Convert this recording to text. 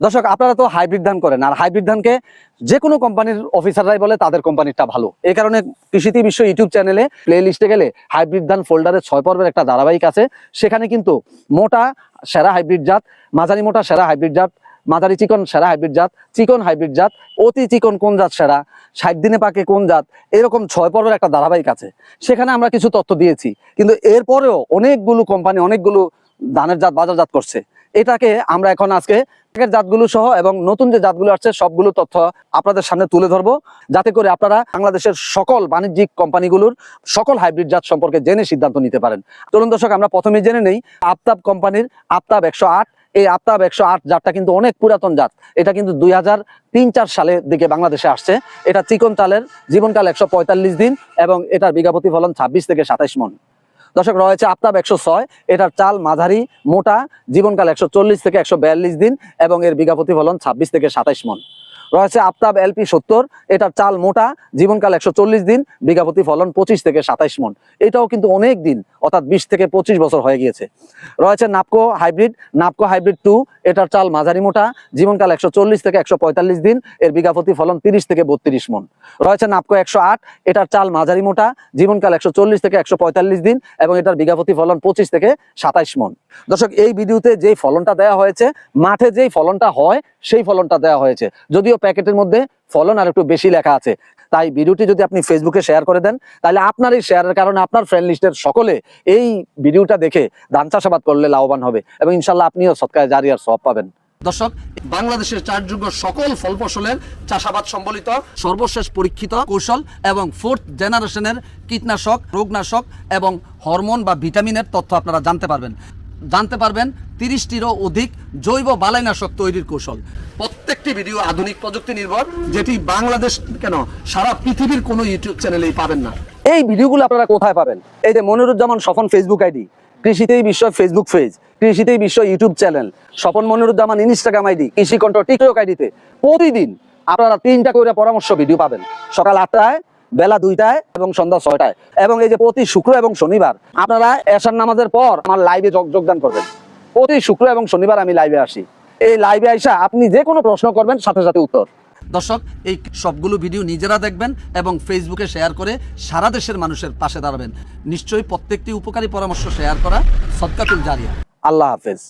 দর্শক, আপনারা তো হাইব্রিড ধান করেন, আর হাইব্রিড ধানকে যে কোনো কোম্পানির অফিসাররাই বলে তাদের কোম্পানিটা ভালো। এই কারণে কৃষিতে বিশ্ব ইউটিউব চ্যানেলে প্লে লিস্টে গেলে হাইব্রিড ধান ফোল্ডারে ছয় পর্বের একটা ধারাবাহিক আছে। সেখানে কিন্তু মোটা, সেরা হাইব্রিড জাত, মাঝারি মোটা, সেরা হাইব্রিড জাত, মাঝারি চিকন, সেরা হাইব্রিড জাত, চিকন হাইব্রিড জাত, অতি চিকন কোন জাত সেরা, ষাট দিনে পাকে কোন জাত, এরকম ছয় পর্বের একটা ধারাবাহিক আছে। সেখানে আমরা কিছু তথ্য দিয়েছি, কিন্তু এরপরেও অনেকগুলো কোম্পানি অনেকগুলো ধানের জাত, বাজারজাত করছে। এটাকে আমরা এখন আজকে আগের জাতগুলো সহ এবং নতুন যে জাতগুলো আসছে, সবগুলো তথ্য আপনাদের সামনে তুলে ধরবো। যাতে করে আপনারা বাংলাদেশের সকল বাণিজ্যিক কোম্পানিগুলোর সকল হাইব্রিড জাত সম্পর্কে জেনে সিদ্ধান্ত নিতে পারেন। চলুন দর্শক, আমরা প্রথমে জেনে নেই, আফতাব কোম্পানির আফতাব একশো আট। এই আফতাব একশো আট জাতটা কিন্তু অনেক পুরাতন জাত। এটা কিন্তু দুই হাজার তিন চার সালের দিকে বাংলাদেশে আসছে। এটা চিকন চালের, জীবনকাল একশো পঁয়তাল্লিশ দিন এবং এটার বিঘাপতি ফলন ছাব্বিশ থেকে সাতাইশ মন। দর্শক, রয়েছে আফতাব একশো ছয়। এটার চাল মাঝারি, মোটা, জীবনকাল একশো চল্লিশ থেকে একশো বিয়াল্লিশ দিন এবং এর বিঘাপতি ফলন ছাব্বিশ থেকে সাতাইশ মন। রয়েছে আফতাব এলপি সত্তর, এটার চাল মোটা, জীবনকাল একশো চল্লিশ দিন, বিঘাপতি ফলন পঁচিশ থেকে সাতাইশ মন। এটাও কিন্তু অনেক দিন, অর্থাৎ বিশ থেকে পঁচিশ বছর হয়ে গিয়েছে। রয়েছে Napco hybrid Napco hybrid two, এটার চাল মাঝারি মোটা, জীবনকাল একশো চল্লিশ থেকে একশো পঁয়তাল্লিশ দিন, এর বিঘাপতি ফলন তিরিশ থেকে বত্রিশ মন। রয়েছে নাপকো একশো আট, এটার চাল মাঝারি মোটা, জীবনকাল একশো চল্লিশ থেকে একশো পঁয়তাল্লিশ দিন, এবং এটার বিঘাপতি ফলন পঁচিশ থেকে সাতাইশ মন। দর্শক, এই ভিডিওতে যেই ফলনটা দেওয়া হয়েছে, মাঠে যেই ফলনটা হয়, সেই ফলনটা দেওয়া হয়েছে। যদিও প্যাকেটের মধ্যে ফলন আর একটু বেশি লেখা আছে। তাই ভিডিওটি যদি আপনি ফেসবুকে শেয়ার করে দেন, তাহলে আপনার এই শেয়ারের কারণে আপনার ফ্রেন্ড লিস্টের সকলে এই ভিডিওটা দেখে ধান চাষাবাদ করলে লাভবান হবে এবং ইনশাল্লাহ আপনিও সৎকায় জারি আর সব পাবেন। দর্শক, বাংলাদেশের চারযোগ্য সকল ফল ফসলের চাষাবাদ সম্বলিত সর্বশেষ পরীক্ষিত কৌশল এবং ফোর্থ জেনারেশনের কীটনাশক, রোগনাশক এবং হরমোন বা ভিটামিনের তথ্য আপনারা জানতে পারবেন। জানতে পারবেন তিরিশটিরও অধিক জৈব বালাইনাশক তৈরির কৌশল। প্রত্যেকটি ভিডিও আধুনিক প্রযুক্তি নির্ভর, যেটি বাংলাদেশ কেন সারা পৃথিবীর কোনো ইউটিউব চ্যানেলেই পাবেন না। এই ভিডিওগুলো আপনারা কোথায় পাবেন? এই যে মনিরুজ্জামান স্বপন ফেসবুক আইডি কৃষিতেই বিশ্ব ফেসবুক পেজ কৃষিতেই বিশ্ব YouTube channel Swapan Moniruzzaman Instagram ID কৃষি কণ্ঠ টিকটক আইডিতে প্রতিদিন আপনারা তিনটা করে পরামর্শ ভিডিও পাবেন। সকাল আটটায় বেলা দুইটায় এবং সন্ধ্যা ছয়টায়। এবং এই যে প্রতি শুক্র এবং শনিবার আপনারা এশার নামাজের পর আমার লাইভে যোগদান করবেন। প্রতি শুক্র এবং শনিবার আমি লাইভে আসি। এই লাইভে আইসা আপনি যে কোনো প্রশ্ন করবেন সাথে সাথে উত্তর। দর্শক এই সবগুলো ভিডিও নিজেরা দেখবেন এবং ফেসবুকে শেয়ার করে সারা দেশের মানুষের পাশে দাঁড়াবেন। নিশ্চয়ই প্রত্যেকটি উপকারী পরামর্শ শেয়ার করা সদকাতুল জারিয়া। আল্লাহ হাফেজ।